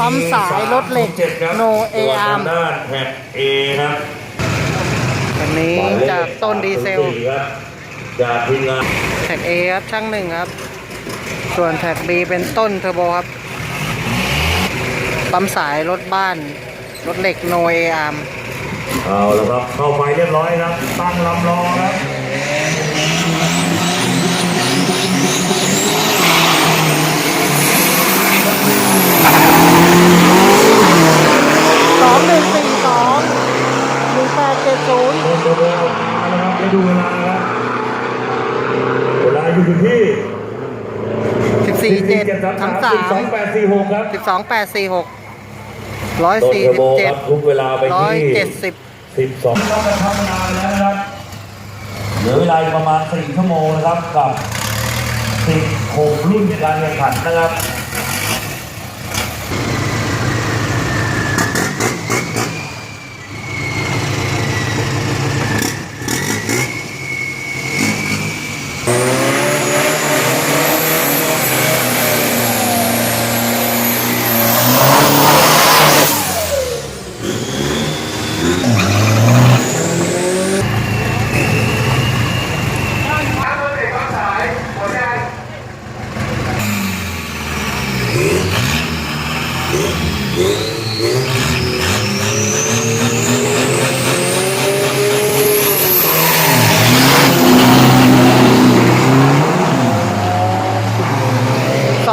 ปั๊มสายรถเหล็ก No ARM ด้านแท็กเอครับอันนี้จากต้นดีเซลครับ จากทีมงานแท็ก A ครับช่างหนึ่งครับ ส่วนแท็ก B เป็นต้นเทอร์โบครับปั๊มสายรถบ้าน รถเหล็ก No ARM เอาแล้วครับเข้าไปเรียบร้อยครับ ตั้งลำรอครับสองหนึ่งสี่สองหนึ่งแปดเจ็ดศูนย์โดนตัวเบลมาแล้วครับได้ดูเวลาครับเวลา อยู่ที่สิบสี่เจ็ด14ทั้งสามสองแปดสี่หกครับสิบสองแปดสี่หกร้อยโดนสี่เทอร์สิโบบเจ็คดรับทุกเวลาไปร้อยที่เจ็ดสิบสิบสองเราจะทำงานแล้วนะครับเหลือเวลาอีกประมาณสี่ชั่วโมงนะครับกับสิบหกรุ่นการแข่งขันนะครับ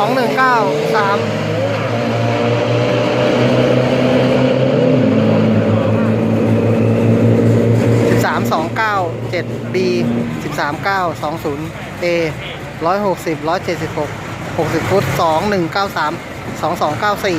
องหนึ่งเก้าสามสิบสามสองเก้าเจ็ดบีสิบสามเก้าสองศูนย์เอร้อยหกสิบร้อยเจ็ดสิบหกหกสิบฟุตสองหนึ่งเก้าสามสองสองเก้าสี่